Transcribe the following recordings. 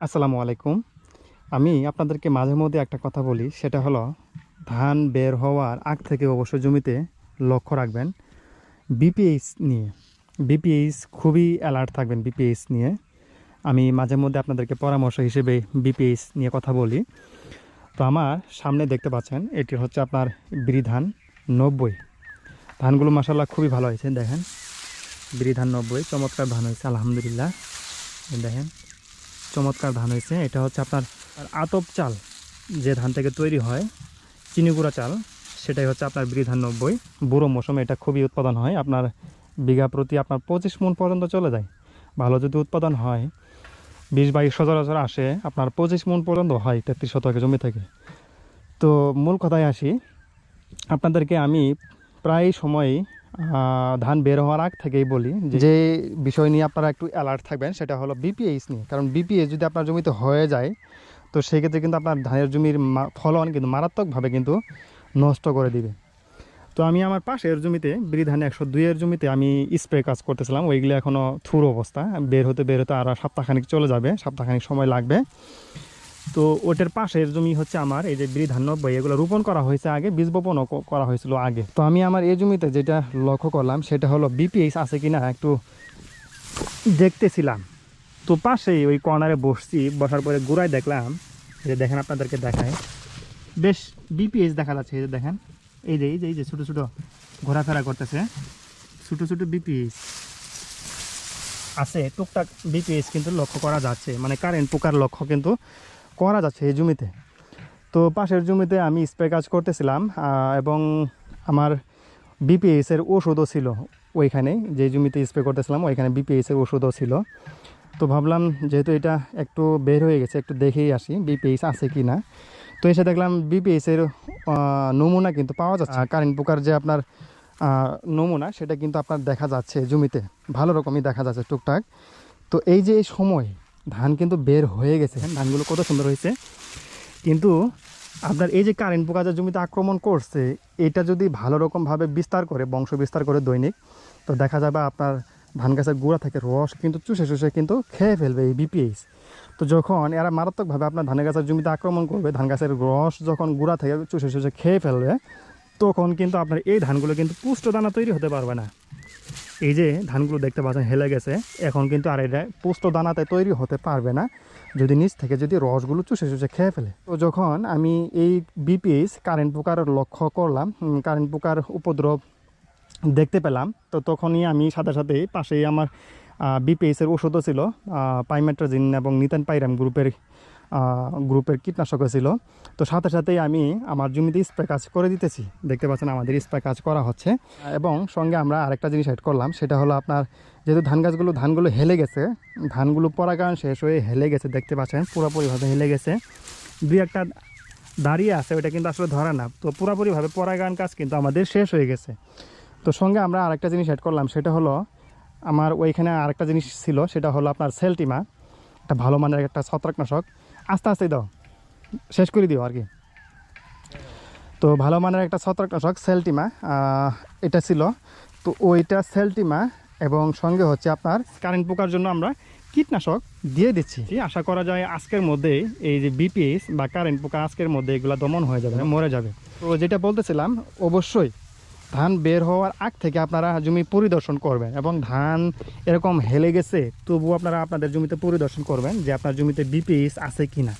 আসসালামু আলাইকুম। আমি আপনাদেরকে মাঝে মধ্যে একটা কথা বলি, সেটা হলো ধান বের হওয়ার আগ থেকে অবশ্য জমিতে লক্ষ্য রাখবেন বিপিএইচ নিয়ে। বিপিএইচ খুবই অ্যালার্ট থাকবেন বিপিএইচ নিয়ে। আমি মাঝে মধ্যে আপনাদেরকে পরামর্শ হিসেবে বিপিএইচ নিয়ে কথা বলি। তো আমার সামনে দেখতে পাচ্ছেন, এটি হচ্ছে আপনার বিরি ধান নব্বই। ধানগুলো মাসাল্লাহ খুবই ভালো হয়েছে, দেখেন। বিরি ধান নব্বই, চমৎকার ধান হয়েছে, আলহামদুলিল্লাহ। দেখেন চমৎকার ধান হয়েছে। এটা হচ্ছে আপনার আতপ চাল, যে ধান থেকে তৈরি হয় চিনিগুড়া চাল। সেটাই হচ্ছে আপনার বিরি ধান নব্বই। বুড়ো মৌসুমে এটা খুবই উৎপাদন হয়। আপনার বিঘা প্রতি আপনার পঁচিশ মন পর্যন্ত চলে যায়। ভালো যদি উৎপাদন হয়, বিশ বাইশ সচরাচর আসে, আপনার পঁচিশ মন পর্যন্ত হয় তেত্রিশ শতকে জমি থেকে। তো মূল কথায় আসি, আপনাদেরকে আমি প্রায় সময়ই ধান বের হওয়ার আগ থেকেই বলি যে বিষয় নিয়ে আপনারা একটু অ্যালার্ট থাকবেন সেটা হলো বিপিএইচ নিয়ে। কারণ বিপিএইচ যদি আপনার জমিতে হয়ে যায় তো সেক্ষেত্রে কিন্তু আপনার ধানের জমির ফলন কিন্তু মারাত্মকভাবে কিন্তু নষ্ট করে দিবে। তো আমি আমার পাশের জমিতে বিরি ধান একশো দুইয়ের জমিতে আমি স্প্রে কাজ করতেছিলাম ওইগুলো এখনও থুর অবস্থা। বের হতে বের হতে আরও সপ্তাহখানিক চলে যাবে সপ্তাহখানিক সময় লাগবে। তো ওটার পাশের জমি হচ্ছে আমার, এই যে বিরি ধান নব্বই এগুলো রোপণ করা হয়েছে আগে, বীজ বপনও করা হয়েছিল আগে। তো আমি আমার এই জমিতে যেটা লক্ষ্য করলাম, সেটা হলো বিপিএইচ আছে কিনা একটু দেখতেছিলাম। তো পাশেই ওই কর্নারে বসছি, বসার পরে গোড়ায় দেখলাম যে দেখেন আপনাদেরকে দেখায় বেশ বিপিএইচ দেখা যাচ্ছে, এই যে দেখেন। এই যে এই যে এই যে ছোটো ছোটো ঘোরাফেরা করতেছে, ছোটো ছোটো বিপিএইচ আছে। টুকটাক বিপিএইচ কিন্তু লক্ষ্য করা যাচ্ছে। মানে কারেন্ট পোকার লক্ষ্য কিন্তু করা যাচ্ছে এই জমিতে। তো পাশের জমিতে আমি স্প্রে কাজ করতেছিলাম এবং আমার বিপিএইচ এর ওষুধও ছিল ওইখানে যে জমিতে স্প্রে করতেছিলাম ওইখানে বিপিএইচ এর ওষুধও ছিল। তো ভাবলাম যেহেতু এটা একটু বের হয়ে গেছে একটু দেখেই আসি বিপিএইচ আছে কি না। তো এসে দেখলাম বিপিএইচ এর নমুনা কিন্তু পাওয়া যাচ্ছে। কারেন্ট পোকার যে আপনার নমুনা সেটা কিন্তু আপনার দেখা যাচ্ছে জমিতে ভালো রকমই দেখা যাচ্ছে টুকটাক। তো এই যে সময় ধান কিন্তু বের হয়ে গেছে। ধানগুলো কত সুন্দর হয়েছে। কিন্তু আপনার এই যে কারেন্ট পোকা যে জমিতে আক্রমণ করছে, এটা যদি ভালো রকমভাবে বিস্তার করে, বংশ বিস্তার করে দৈনিক, তো দেখা যাবে আপনার ধান গাছের গোড়া থেকে রস কিন্তু চুষে চুষে কিন্তু খেয়ে ফেলবে এই বিপিএইচ তো যখন এরা মারাত্মকভাবে আপনার ধান গাছের জমিতে আক্রমণ করবে, ধান গাছের রস যখন গোড়া থেকে চুষে চুষে খেয়ে ফেলবে, তখন কিন্তু আপনার এই ধানগুলো কিন্তু পুষ্ট দানা তৈরি হতে পারবে না। এই যে ধানগুলো দেখতে পাচ্ছেন, হেলে গেছে। এখন কিন্তু আর এটা পোস্ত দানাতে তৈরি হতে পারবে না। যদি নিচ থেকে যদি রসগুলো চুষে চুষে খেয়ে ফেলে। তো যখন আমি এই বিপিএইচ কারেন্ট পোকার লক্ষ্য করলাম কারেন্ট পোকার উপদ্রব দেখতে পেলাম, তো তখনই আমি সাথে সাথে পাশেই আমার বিপিএইচের ওষুধও ছিল পাইমেট্রাজিন এবং নিতান পাইরাম গ্রুপের গ্রুপের কীটনাশকও ছিল তো সাথে সাথেই আমি আমার জমিতে স্প্রে কাজ করে দিতেছি। দেখতে পাচ্ছেন আমাদের স্প্রে কাজ করা হচ্ছে। এবং সঙ্গে আমরা আরেকটা জিনিস অ্যাড করলাম, সেটা হলো আপনার যেহেতু ধান গাছগুলো, ধানগুলো হেলে গেছে, ধানগুলো পরাগায়ন শেষ হয়ে হেলে গেছে, দেখতে পাচ্ছেন পুরোপুরিভাবে হেলে গেছে। দুই একটা দাঁড়িয়ে আছে ওটা কিন্তু আসলে ধরে না। তো পুরোপুরিভাবে পরাগায়ন কাজ কিন্তু আমাদের শেষ হয়ে গেছে। তো সঙ্গে আমরা আরেকটা জিনিস অ্যাড করলাম, সেটা হলো আমার ওইখানে আরেকটা জিনিস ছিল, সেটা হলো আপনার সেলটিমা। একটা ভালো মানের একটা ছত্রাকনাশক। আস্তে আস্তে দাও। শেষ করে দিও আর কি। তো ভালো মানের একটা ছত্রাকনাশক সেলটিমা এটা ছিল। তো ওইটা সেলটিমা এবং সঙ্গে হচ্ছে আপনার কারেন্ট পোকার জন্য আমরা কীটনাশক দিয়ে দিচ্ছি। আশা করা যায় আজকের মধ্যে এই যে বিপিএস বা কারেন্ট পোকা আজকের মধ্যে এগুলো দমন হয়ে যাবে মরে যাবে। তো যেটা বলতেছিলাম অবশ্যই ধান বের হওয়ার আগ থেকে আপনারা জমি পরিদর্শন করবেন এবং ধান এরকম হেলে গেছে তবুও আপনারা আপনাদের জমিতে পরিদর্শন করবেন যে আপনার জমিতে বিপিএস আছে কি না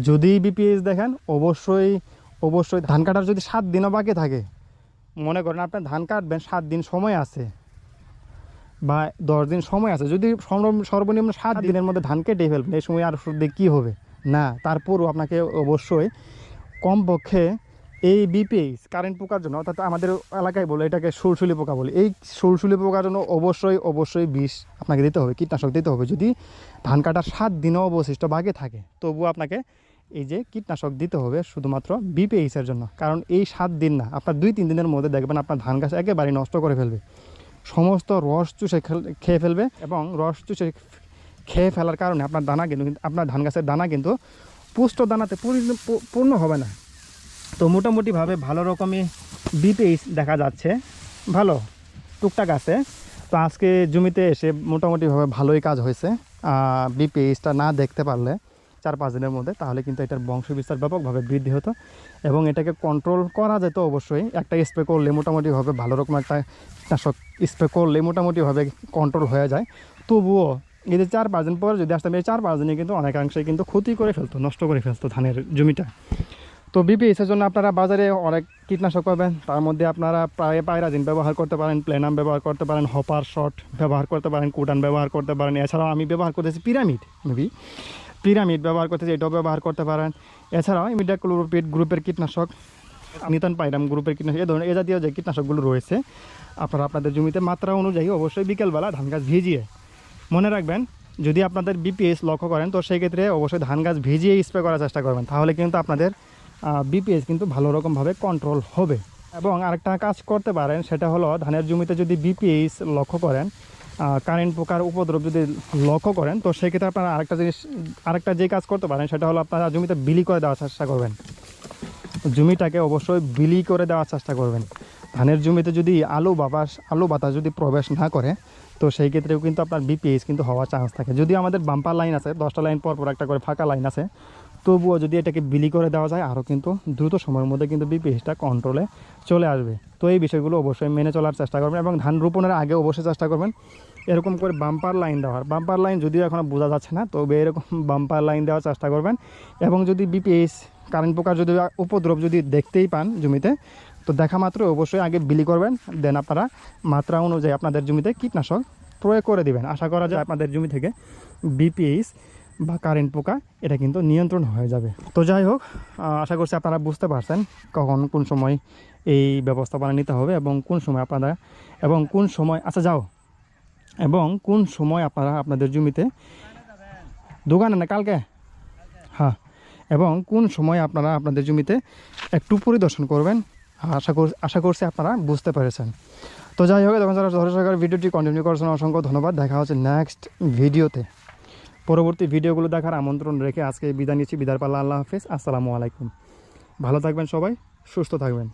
যদি বিপিএস দেখেন অবশ্যই অবশ্যই ধান কাটার যদি সাত দিনও বাকি থাকে মনে করেন আপনার ধান কাটবেন সাত দিন সময় আছে বা দশ দিন সময় আছে যদি সর্ব- সর্বনিম্ন সাত দিনের মধ্যে ধান কেটে ফেলবেন এই সময় আর শুধু কী হবে? না তারপরও আপনাকে অবশ্যই কমপক্ষে এই বিপিএইচ কারেন্ট পোকার জন্য, অর্থাৎ আমাদের এলাকায় বলে এটাকে সুলসুলি পোকা বলে, এই সুলসুলি পোকার জন্য অবশ্যই অবশ্যই বিষ আপনাকে দিতে হবে, কীটনাশক দিতে হবে। যদি ধান কাটার সাত দিনও অবশিষ্ট বাকি থাকে, তবুও আপনাকে এই যে কীটনাশক দিতে হবে শুধুমাত্র বিপিএইচের জন্য। কারণ এই সাত দিন না, আপনার দুই, তিন দিনের মধ্যে দেখবেন আপনার ধান গাছ একেবারে নষ্ট করে ফেলবে। সমস্ত রস চুষে খেয়ে ফেলবে এবং রস চুষে খেয়ে ফেলার কারণে আপনার দানা কিন্তু, আপনার ধান গাছের দানা কিন্তু পুষ্ট দানাতে পরি- পূর্ণ হবে না। তো মোটামুটিভাবে ভালো রকমই বিপিএইচ দেখা যাচ্ছে। ভালো, টুকটাক আছে। তো আজকে জমিতে এসে মোটামুটিভাবে ভালোই কাজ হয়েছে। বিপিএইচটা না দেখতে পারলে চার পাঁচ দিনের মধ্যে তাহলে কিন্তু এটার বংশ বিস্তার ব্যাপকভাবে বৃদ্ধি হতো এবং এটাকে কন্ট্রোল করা যেত অবশ্যই। একটা স্প্রে করলে মোটামুটিভাবে ভালো রকম একটা কীটনাশক স্প্রে করলে মোটামুটিভাবে কন্ট্রোল হয়ে যায়। তবুও এই যে চার পাঁচ দিন পরে যদি আসতাম, এই চার পাঁচ দিনে কিন্তু অনেকাংশে কিন্তু ক্ষতি করে ফেলতো, নষ্ট করে ফেলতো ধানের জমিটা। তো বিপিএসের জন্য আপনারা বাজারে অনেক কীটনাশক পাবেন। তার মধ্যে আপনারা প্রায় পায়রাজিন ব্যবহার করতে পারেন, প্লেনাম ব্যবহার করতে পারেন, হপার শট ব্যবহার করতে পারেন কুটান ব্যবহার করতে পারেন। এছাড়াও আমি ব্যবহার করতেছি পিরামিড মেবি পিরামিড ব্যবহার করতেছি, এটাও ব্যবহার করতে পারেন। এছাড়াও ইমিডাক্লোরোপিড গ্রুপের কীটনাশক নিতান পাইরাম গ্রুপের কীটনাশক, এ ধরনের, এ জাতীয় যে কীটনাশকগুলো রয়েছে, আপনারা আপনাদের জমিতে মাত্রা অনুযায়ী অবশ্যই বিকেলবেলা ধান গাছ ভিজিয়ে, মনে রাখবেন, যদি আপনাদের বিপিএস লক্ষ্য করেন, তো সেই ক্ষেত্রে অবশ্যই ধান গাছ ভিজিয়ে স্প্রে করার চেষ্টা করবেন। তাহলে কিন্তু আপনাদের বিপিএস কিন্তু ভালো রকমভাবে কন্ট্রোল হবে। এবং আরেকটা কাজ করতে পারেন, সেটা হলো ধানের জমিতে যদি বিপিএস লক্ষ্য করেন কারেন্ট পোকার উপদ্রব যদি লক্ষ্য করেন, তো সেক্ষেত্রে আপনারা আরেকটা জিনিস, আরেকটা যে কাজ করতে পারেন, সেটা হলো আপনারা জমিতে বিলি করে দেওয়ার চেষ্টা করবেন। জমিটাকে অবশ্যই বিলি করে দেওয়ার চেষ্টা করবেন। ধানের জমিতে যদি আলু বাতাস আলু বাতাস যদি প্রবেশ না করে, তো সেই ক্ষেত্রেও কিন্তু আপনার বিপিএস কিন্তু হওয়ার চান্স থাকে। যদি আমাদের বাম্পার লাইন আছে, দশটা লাইন পর পর একটা করে ফাঁকা লাইন আছে তবুও যদি এটাকে বিলি করে দেওয়া যায়, আরও কিন্তু দ্রুত সময়ের মধ্যে কিন্তু বিপিএসটা কন্ট্রোলে চলে আসবে। তো এই বিষয়গুলো অবশ্যই মেনে চলার চেষ্টা করবেন এবং ধান রোপণের আগে অবশ্যই চেষ্টা করবেন এরকম করে বাম্পার লাইন দেওয়ার। বাম্পার লাইন যদিও এখনও বোঝা যাচ্ছে না, তবে এরকম বাম্পার লাইন দেওয়ার চেষ্টা করবেন এবং যদি বিপিএস কারেন্ট পোকার যদি উপদ্রব যদি দেখতেই পান জমিতে, তো দেখা মাত্র অবশ্যই আগে বিলি করবেন দেন আপনারা মাত্রা অনুযায়ী আপনাদের জমিতে কীটনাশক প্রয়োগ করে দিবেন। আশা করা যায় আপনাদের জমি থেকে বিপিএইচ বা কারেন্ট পোকা, এটা কিন্তু নিয়ন্ত্রণ হয়ে যাবে। তো যাই হোক আশা করছি আপনারা বুঝতে পারছেন কখন কোন সময় এই ব্যবস্থাপনা নিতে হবে এবং কোন সময় আপনারা এবং কোন সময় আচ্ছা যাও, এবং কোন সময় আপনারা আপনাদের জমিতে দোকানে না কালকে? হ্যাঁ এবং কোন সময় আপনারা আপনাদের জমিতে একটু পরিদর্শন করবেন? আশা কর, আশা করছি আপনারা বুঝতে পেরেছেন। তো যাই হোক তখন যারা ভিডিওটি কন্টিনিউ করার জন্য অসংখ্য ধন্যবাদ। দেখা হচ্ছে নেক্সট ভিডিওতে। পরবর্তী ভিডিওগুলো দেখার আমন্ত্রণ রেখে আজকে বিদায় নিচ্ছি। বিদার পাল্লা, আল্লাহ হাফিজ। আসসালামু আলাইকুম। ভালো থাকবেন সবাই, সুস্থ থাকবেন।